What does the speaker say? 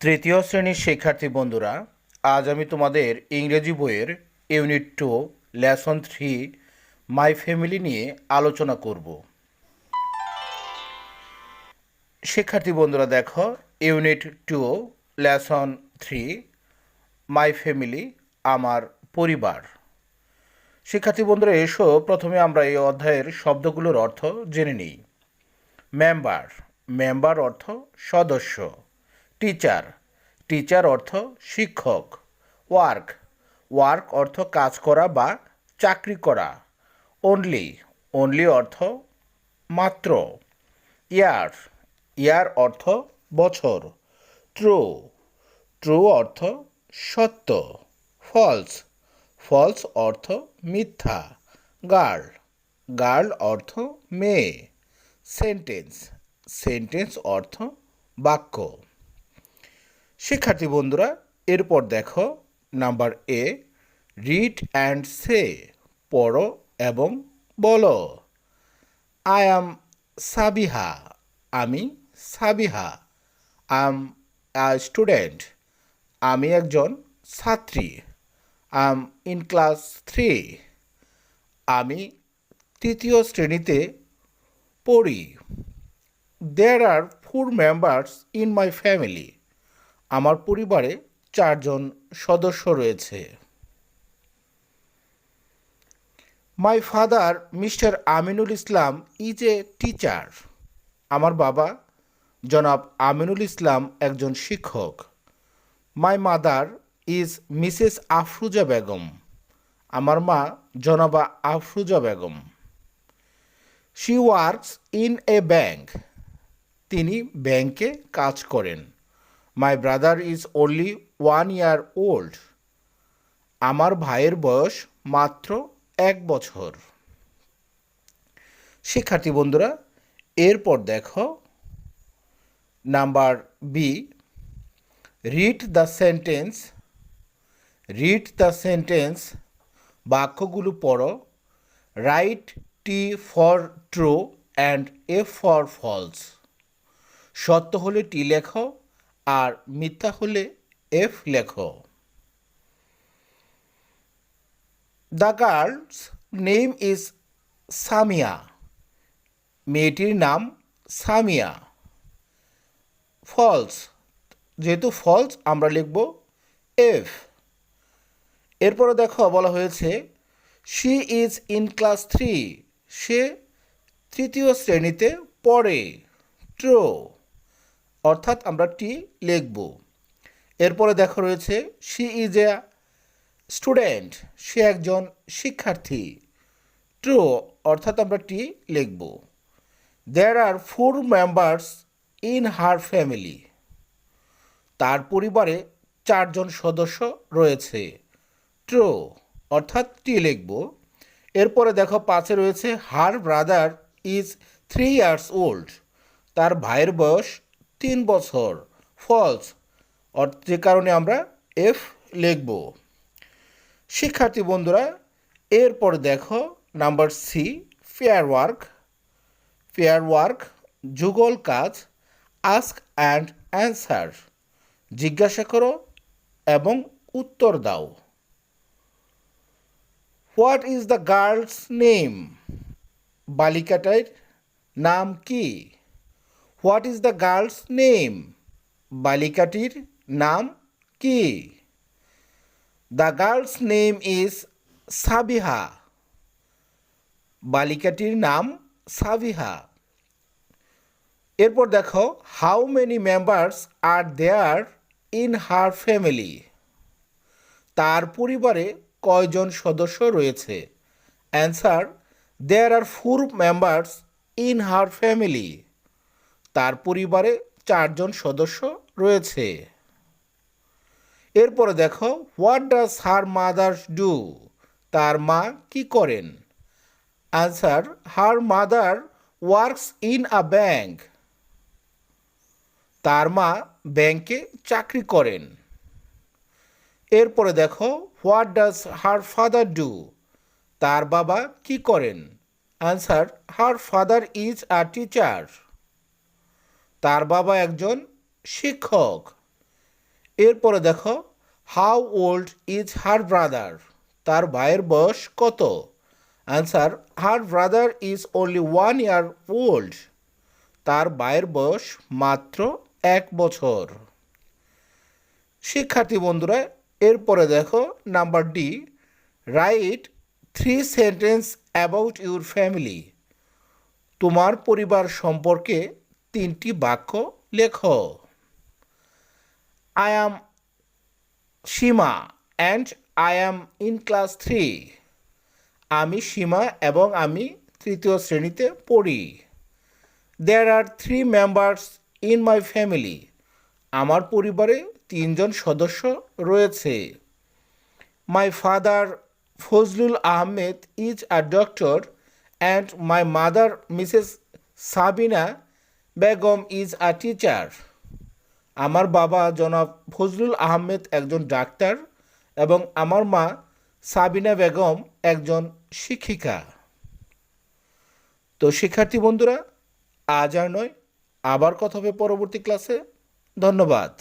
তৃতীয় শ্রেণির শিক্ষার্থী বন্ধুরা, আজ আমি তোমাদের ইংরেজি বইয়ের unit two, lesson three, my family নিয়ে আলোচনা করব। শিক্ষার্থী বন্ধুরা, দেখো, unit two, lesson three, my family, আমার পরিবার। শিক্ষার্থী বন্ধুরা, এসো, প্রথমে আমরা এই অধ্যায়ের শব্দগুলোর অর্থ জেনে নিই। মেম্বার মেম্বার অর্থ সদস্য। টিচার। টিচার অর্থ শিক্ষক। ওয়ার্ক। ওয়ার্ক অর্থ কাজ করা বা চাকরি করা। অনলি অনলি অর্থ মাত্র। ইয়ার। ইয়ার অর্থ বছর। ট্রু। ট্রু অর্থ সত্য। ফলস। ফলস অর্থ মিথ্যা। গার্ল। গার্ল অর্থ মেয়ে। সেন্টেন্স। সেন্টেন্স অর্থ বাক্য। শিক্ষার্থী বন্ধুরা, এরপর দেখো number A read and say পড়ো এবং বলো। আই অ্যাম সাবিহা, আমি সাবিহা। আই আ স্টুডেন্ট আমি একজন ছাত্রী। I am in class three আমি তৃতীয় শ্রেণীতে পড়ি। There are four members in my family আমার পরিবারে চারজন সদস্য রয়েছে। My father Mr Aminul Islam is a teacher আমার বাবা, জনাব আমিনুল ইসলাম, একজন শিক্ষক। My mother is Mrs Afruza Begum. আমার মা, জনাবা Afruza Begum. She works in a bank তিনি ব্যাংকে কাজ করেন। My brother is only one year old আমার ভাইয়ের বয়স মাত্র এক বছর। শিক্ষার্থী বন্ধুরা, এরপর দেখো number B read the sentence read the sentence বাক্যগুলো পড়ো write T for true and F for false সত্য হলে টি লেখো আর মিথ্যা হলে এফ লেখো। The girl's name is Samia মেয়েটির নাম সামিয়া ফলস যেহেতু ফলস আমরা লিখব এফ এরপরে দেখো, বলা হয়েছে she is in class three সে তৃতীয় শ্রেণীতে পড়ে। ট্রো অর্থাৎ আমরা টি লিখব। এরপরে দেখো রয়েছে শি ইজ এ স্টুডেন্ট, সে একজন শিক্ষার্থী। ট্রু, অর্থাৎ আমরা টি লিখব। There are four members in her family তার পরিবারে চারজন সদস্য রয়েছে। ট্রু অর্থাৎ টি লিখব। এরপরে দেখো, পাশে রয়েছে her brother is three years old তার ভাইয়ের বয়স তিন বছর। ফলস যে কারণে আমরা এফ লিখব। শিক্ষার্থী বন্ধুরা, এরপর দেখো number C pair work pair work যুগল কাজ আস্ক অ্যান্ড অ্যান্সার জিজ্ঞাসা করো এবং উত্তর দাও। What is the girl's name বালিকাটার নাম কি? What is the girl's name? বালিকাটির নাম কি? The girl's name is Sabiha. বালিকাটির নাম সাবিহা। এরপর দেখো, how many members are there in her family? তার পরিবারে কয়জন সদস্য রয়েছে? Answer, there are four members in her family. তার পরিবারে চারজন সদস্য রয়েছে। এরপরে দেখো what does her mother's do তার মা কি করেন? Answer her mother works in a bank তার মা ব্যাংকে চাকরি করেন। এরপরে দেখো what does her father do তার বাবা কি করেন? Answer her father is a teacher তার বাবা একজন শিক্ষক। এরপরে দেখো how old is her brother তার ভাইয়ের বয়স কত? Answer her brother is only one year old তার ভাইয়ের বয়স মাত্র এক বছর। শিক্ষার্থী বন্ধুরা, এরপরে দেখো number D write three sentence about your family তোমার পরিবার সম্পর্কে তিনটি বাক্য লেখো। I am Sima and I am in class three আমি সীমা এবং আমি তৃতীয় শ্রেণীতে পড়ি। There are three members in my family আমার পরিবারে তিনজন সদস্য রয়েছে। My father Fazlul Ahmed is a doctor and my mother Mrs Sabina Begum is a teacher. আমার বাবা জনাব ফজলুল আহমেদ একজন ডাক্তার এবং আমার মা সাবিনা বেগম একজন শিক্ষিকা। তো শিক্ষার্থী বন্ধুরা, আজ আর নয়, আবার কথা হবে পরবর্তী ক্লাসে। ধন্যবাদ।